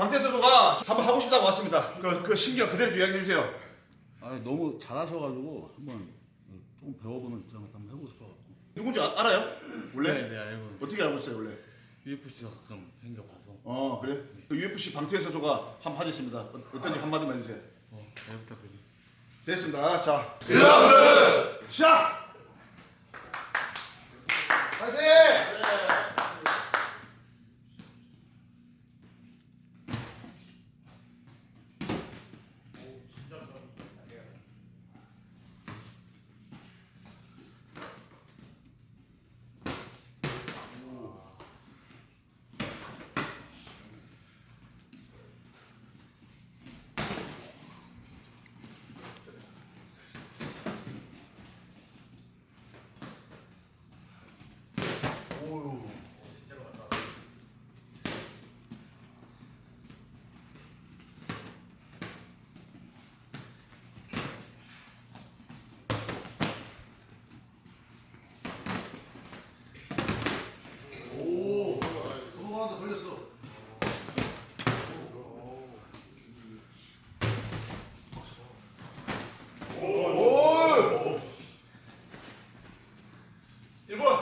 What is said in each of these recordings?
방태 선수가 한번 하고 싶다고 왔습니다. 그, 그 신경 그대로 이야기해 주세요. 아 너무 잘하셔가지고 한번 조금 배워보는 입장을 한번 해보고 싶어가지고. 누군지 아- 알아요? 원래 네, 네 알고. 어떻게 알고 있어요 원래? UFC에서 좀 생겨봐서. 어 그래? 그 UFC 방태 선수가 한번 하겠습니다. 어, 어떤지 한마디만 해주세요. 어, 잘 부탁드립니다. 됐습니다. 자 1라운드 시작. 일번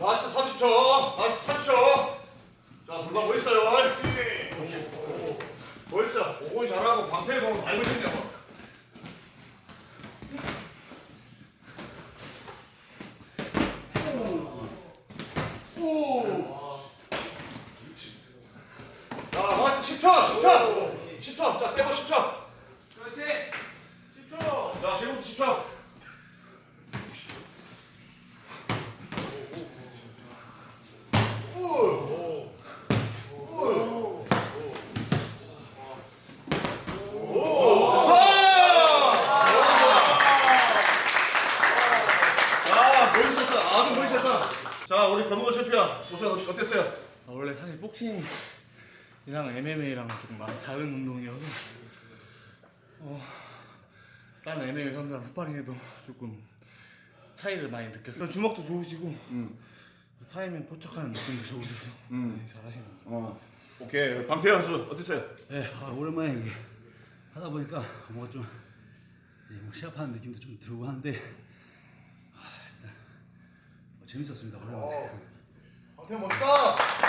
라스트 30초. 라스트 30초. 자, 불방 뭐 있어요? 뭐 있어? 오고이 잘하고 방패 보면 알고 있냐고. 자, 라스트 10초, 10초, 10초. 자, 빼고 10초. 10초. 자, 지금부터 10초. 아, 멋있었어. 아주 멋있었어. 자, 우리 건우건 챔피언. 우선 어땠어요? 아, 원래 사실 복싱이랑 MMA랑 좀 많이 다른 운동이어서 어, 다른 MMA 선수랑 스파링해도 조금 차이를 많이 느꼈어요. 주먹도 좋으시고 타이밍 포착하는 느낌도 좋으셔서 음. 네, 잘하시는 것 같아요. 어. 오케이. 방태현 선수 어땠어요? 네, 아, 오랜만에 이게 하다 보니까 뭔가 좀 네, 뭐 시합하는 느낌도 좀 들고 하는데 재밌었습니다. 오랜만에. 방태현 멋있다.